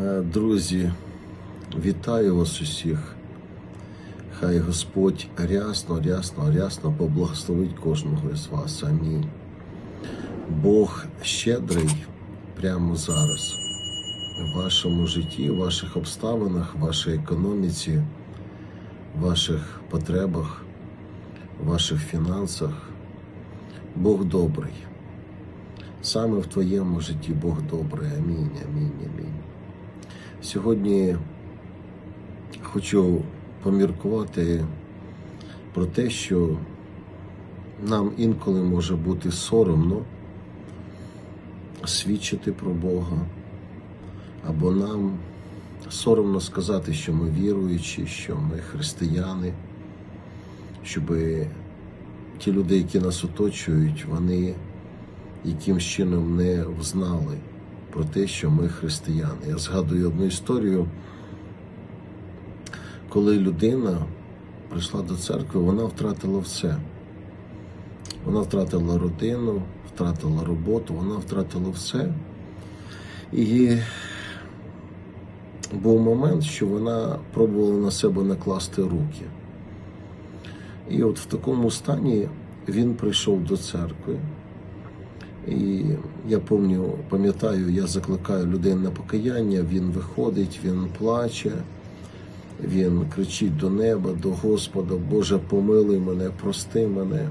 Е, Друзі, вітаю вас усіх. Хай Господь рясно, рясно, рясно поблагословить кожного із вас. Амінь. Бог щедрий прямо зараз в вашому житті, в ваших обставинах, в вашій економіці, в ваших потребах, в ваших фінансах. Бог добрий. Саме в твоєму житті Бог добрий. Амінь, амінь, амінь. Сьогодні хочу поміркувати про те, що нам інколи може бути соромно свідчити про Бога, або нам соромно сказати, що ми віруючі, що ми християни, щоб ті люди, які нас оточують, вони якимсь чином не взнали про те, що ми християни. Я згадую одну історію, коли людина прийшла до церкви, вона втратила все. Вона втратила родину, втратила роботу, вона втратила все. І був момент, що вона пробувала на себе накласти руки. І от в такому стані він прийшов до церкви. І я пам'ятаю, пам'ятаю, я закликаю людей на покаяння, він виходить, він плаче, він кричить до неба, до Господа, Боже, помилуй мене, прости мене,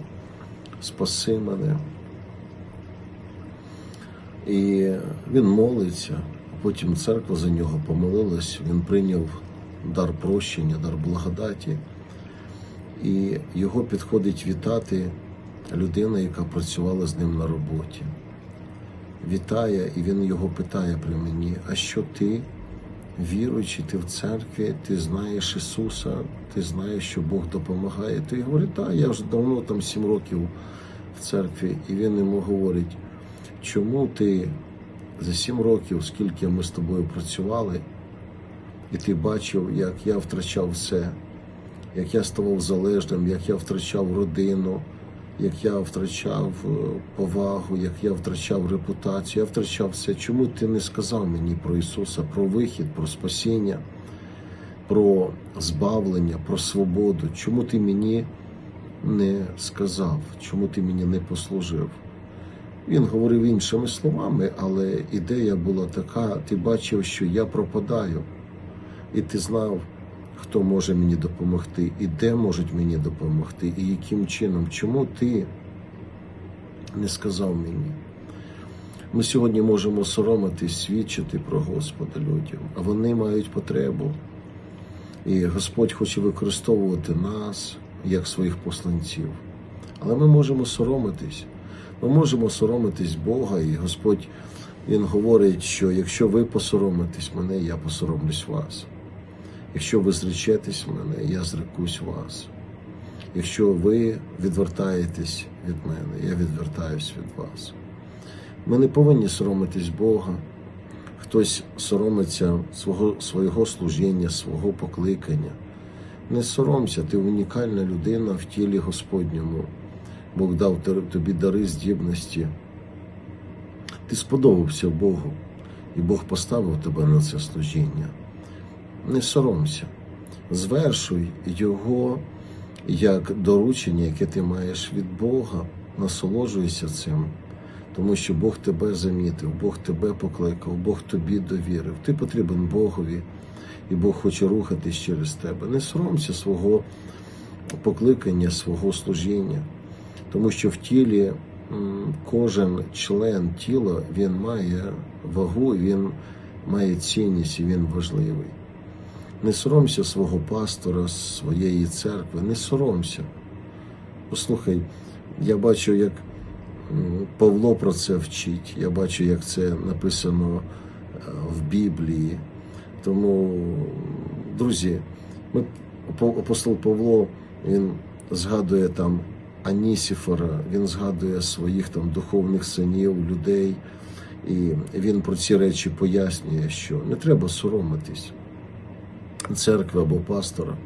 спаси мене. І він молиться, а потім церква за нього помолилась, він прийняв дар прощення, дар благодаті, і його підходить вітати людина, яка працювала з ним на роботі. Вітає, і він його питає при мені: а що ти, віруючий, ти в церкві, ти знаєш Ісуса, ти знаєш, що Бог допомагає. Ти говорить, так, я вже давно там сім років в церкві, і він йому говорить, чому ти за сім років, скільки ми з тобою працювали, і ти бачив, як я втрачав все, як я ставав залежним, як я втрачав родину як я втрачав е, повагу, як я втрачав репутацію, я втрачав все. Чому ти не сказав мені про Ісуса, про вихід, про спасіння, про збавлення, про свободу? Чому ти мені не сказав? Чому ти мені не послужив? Він говорив іншими словами, але ідея була така: ти бачив, що я пропадаю, і ти знав хто може мені допомогти, і де можуть мені допомогти, і яким чином. Чому ти не сказав мені? Ми сьогодні можемо соромитись, свідчити про Господа людям, а вони мають потребу. І Господь хоче використовувати нас як своїх посланців. Але ми можемо соромитись. Ми можемо соромитись Бога, і Господь Він говорить, що якщо ви посоромитесь мене, я посоромлюсь вас. Якщо ви зречетесь мене, я зрекусь вас. Якщо ви відвертаєтесь від мене, я відвертаюсь від вас. Ми не повинні соромитись Бога. Хтось соромиться свого, свого служіння, свого покликання. Не соромся, ти унікальна людина в тілі Господньому. Бог дав тобі дари здібності. Ти сподобався Богу, і Бог поставив тебе на це служіння не соромся, звершуй його як доручення, яке ти маєш від Бога, насолоджуйся цим, тому що Бог тебе замітив, Бог тебе покликав, Бог тобі довірив. Ти потрібен Богові, і Бог хоче рухатись через тебе. Не соромся свого покликання, свого служіння, тому що в тілі. Кожен член тіла він має вагу, він має цінність і він важливий. Не соромся свого пастора, своєї церкви, не соромся. Послухай, я бачу, як Павло про це вчить, я бачу, як це написано е, в Біблії. Тому, друзі, ми, апостол Павло він згадує там Анісіфора, він згадує своїх там духовних синів, людей, і він про ці речі пояснює, що не треба соромитись церкви або пастора,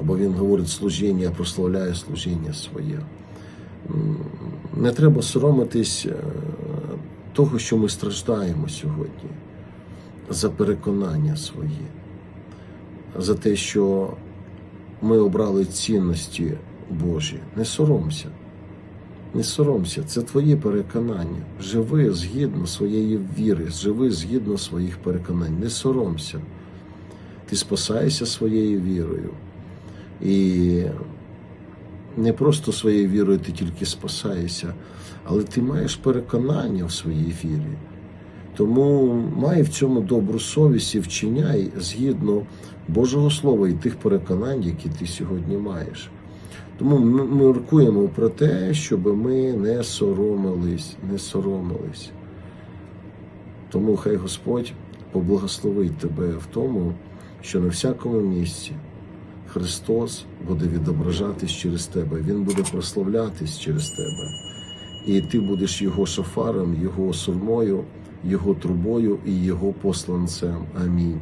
або він говорить служіння, прославляє служіння своє. Не треба соромитись е, того, що ми страждаємо сьогодні. за переконання свої, за те, що ми обрали цінності Божі. Не соромся. Не соромся, це твої переконання. Живи згідно своєї віри, живи згідно своїх переконань. Не соромся. Ти спасаєшся своєю вірою. І не просто своєю вірою ти тільки спасаєшся, але ти маєш переконання в своїй вірі. Тому май в цьому добру совість і вчиняй згідно Божого Слова і тих переконань, які ти сьогодні маєш. Тому ми міркуємо про те, щоб ми не соромились, не соромились. Тому хай Господь поблагословить тебе в тому, що на всякому місці Христос буде відображатись через тебе, Він буде прославлятись через тебе. І ти будеш Його шафаром, Його сурмою, Його трубою і Його посланцем. Амінь.